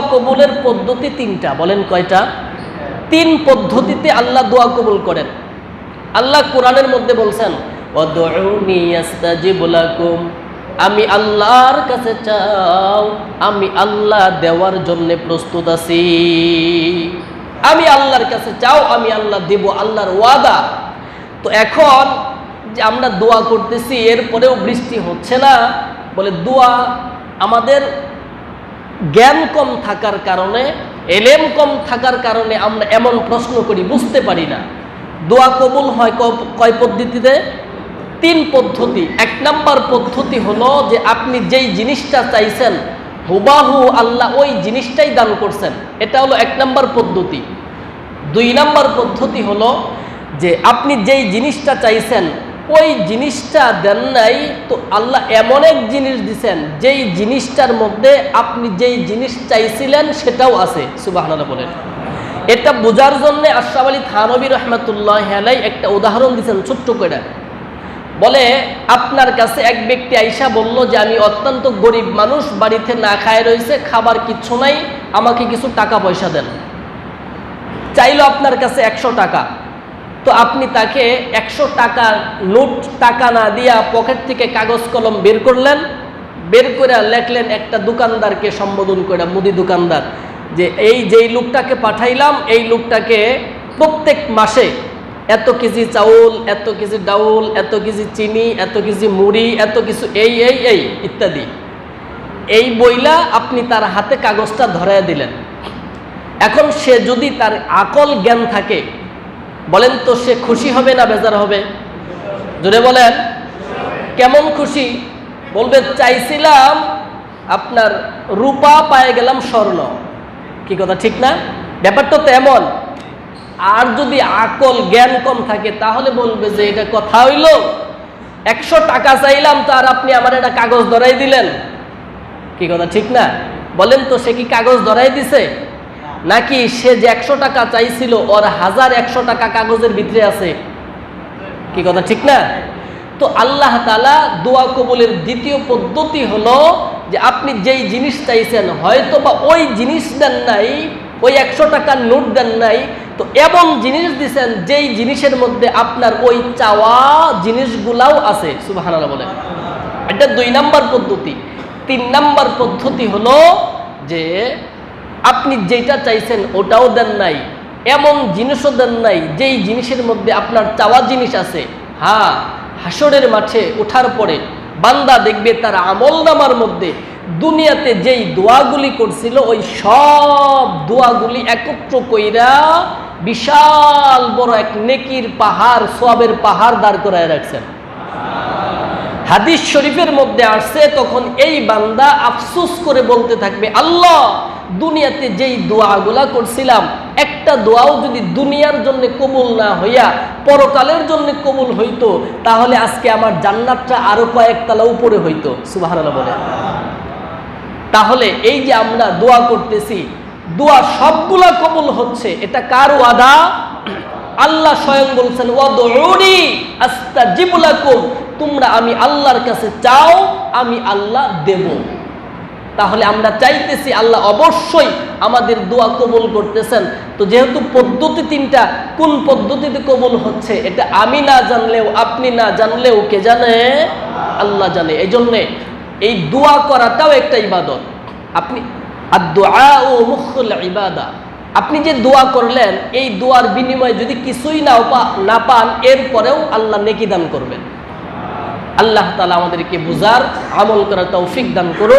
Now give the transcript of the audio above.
দোয়া কবুলের পদ্ধতি তিনটা। বলেন কয়টা? তিন পদ্ধতিতে আল্লাহ দোয়া কবুল করেন। আল্লাহ কোরআনের মধ্যে বলছেন, "ওয়াদউনি আস্তাজিব লাকুম। আমি আল্লাহর কাছে চাও, আমি আল্লাহ দেওয়ার জন্য প্রস্তুত আছি। আমি আল্লাহর কাছে চাও, আমি আল্লাহ দেব, আল্লাহর ওয়াদা। তো এখন যে আমরা দোয়া করতেছি, এরপরেও বৃষ্টি হচ্ছে না, বলে দোয়া আমাদের জ্ঞান কম থাকার কারণে, এলেম কম থাকার কারণে আমরা এমন প্রশ্ন করি, বুঝতে পারি না। দোয়া কবুল হয় কয় পদ্ধতিতে? তিন পদ্ধতি। এক নাম্বার পদ্ধতি হলো যে আপনি যেই জিনিসটা চাইছেন, হুবাহু আল্লাহ ওই জিনিসটাই দান করছেন। এটা হলো এক নাম্বার পদ্ধতি। দুই নাম্বার পদ্ধতি হলো যে আপনি যেই জিনিসটা চাইছেন ওই জিনিসটা দেন নাই, তো আল্লাহ এমন এক জিনিস দিছেন, যেই জিনিসটার মধ্যে আপনি যেই জিনিস চাইছিলেন সেটাও আছে সুবাহ বলেন। এটা বোঝার জন্য আশরাফ আলী থানবী রহমতুল্লাহ আলাই একটা উদাহরণ দিচ্ছেন ছোট্ট করে। বলে, আপনার কাছে এক ব্যক্তি আইসা বলল যে, আমি অত্যন্ত গরিব মানুষ, বাড়িতে না খায় রয়েছে, খাবার কিচ্ছু নাই, আমাকে কিছু টাকা পয়সা দেন। চাইলো আপনার কাছে একশো টাকা। তো আপনি তাকে একশো টাকা নোট, টাকা না দিয়া পকেট থেকে কাগজ কলম বের করলেন, বের করে লেখলেন একটা দোকানদারকে সম্বোধন করে, মুদি দোকানদার, যে এই যেই লোকটাকে পাঠাইলাম, এই লোকটাকে প্রত্যেক মাসে এত কেজি চাউল, এত কেজি ডাউল, এত কেজি চিনি, এত কেজি মুড়ি, এত কিছু এই এই এই ইত্যাদি। এই বইলা আপনি তার হাতে কাগজটা ধরায় দিলেন। এখন সে যদি তার আকল জ্ঞান থাকে বলেন তো সে খুশি হবে না বেজার হবে? জোরে বলেন। কেমন খুশি? বলবে, চাইছিলাম আপনার রূপা পায়ে গেলাম স্বর্ণ। কি কথা, ঠিক না? ব্যাপারটা তো এমন। আর যদি আকল, জ্ঞান কম থাকে, তাহলে বলবে যে এটা কথা হইল। একশো টাকা চাইলাম, তো আর আপনি আমার একটা কাগজ ধরাই দিলেন। কি কথা, ঠিক না? বলেন তো সে কি কাগজ ধরাই দিছে? নাকি সে যে একশো টাকা চাইছিল, ওর হাজার একশো টাকা কাগজের ভিতরে আছে? কি কথা, ঠিক না? তো আল্লাহ তালা দোয়া কবুলের দ্বিতীয় পদ্ধতি হলো যে আপনি যেই জিনিস চাইছেন হয়তো বা ওই জিনিস দেন নাই, ওই একশো টাকার নোট দেন নাই, তো এমন জিনিস দিছেন যেই জিনিসের মধ্যে আপনার ওই চাওয়া জিনিসগুলাও আছে। সুবাহ বলে এটা দুই নাম্বার পদ্ধতি। তিন নাম্বার পদ্ধতি হলো যে আপনি যেটা চাইছেন ওটাও দেন নাই, এমন জিনিসও দেন নাই, যেই জিনিসের মধ্যে আপনার চাওয়া জিনিস আছে হ্যাঁ হাসরের মাঠে ওঠার পরে বান্দা দেখবে তার আমল নামার মধ্যে দুনিয়াতে যেই দোয়াগুলি করছিল, ওই সব দোয়াগুলি একত্র কইরা বিশাল বড় এক নেকির পাহাড়, সোয়াবের পাহাড় দাঁড় করায় রাখছেন। হাদিস শরীফের মধ্যে আসছে, তখন এই বান্দা আফসুস করে বলতে থাকবে, আল্লাহ দুনিয়াতে যেই দোয়াগুলা করছিলাম, একটা দোয়াও যদি দুনিয়ার জন্য কবুল না হইয়া পরকালের জন্য কবুল হইতো, তাহলে আজকে আমার জান্নাতটা আরও কয়েকতলা উপরে হইতো। সুবাহ বলে তাহলে এই যে আমরা দোয়া করতেছি, দোয়া সবগুলা কবুল হচ্ছে, এটা কার ওয়াদা? আল্লাহ স্বয়ং বলছেন, ওয়াদউনি আস্তাজিব লাকুম তোমরা আমি আল্লাহর কাছে চাও, আমি আল্লাহ দেব। তাহলে আমরা চাইতেছি আল্লাহ অবশ্যই আমাদের দোয়া কবুল করতেছেন। তো যেহেতু পদ্ধতি তিনটা, কোন পদ্ধতিতে কবুল হচ্ছে এটা আমি না জানলেও, আপনি না জানলেও কে জানে? আল্লাহ জানে। এই জন্যে এই দোয়া করাটাও একটা ইবাদত। আপনি আর দোয়া ও ইবাদা। আপনি যে দোয়া করলেন, এই দোয়ার বিনিময়ে যদি কিছুই না না পান, এরপরেও আল্লাহ নেকি দান করবেন। আল্লাহ তালা আমাদেরকে বুঝার আমল করার তৌফিক দান করুন।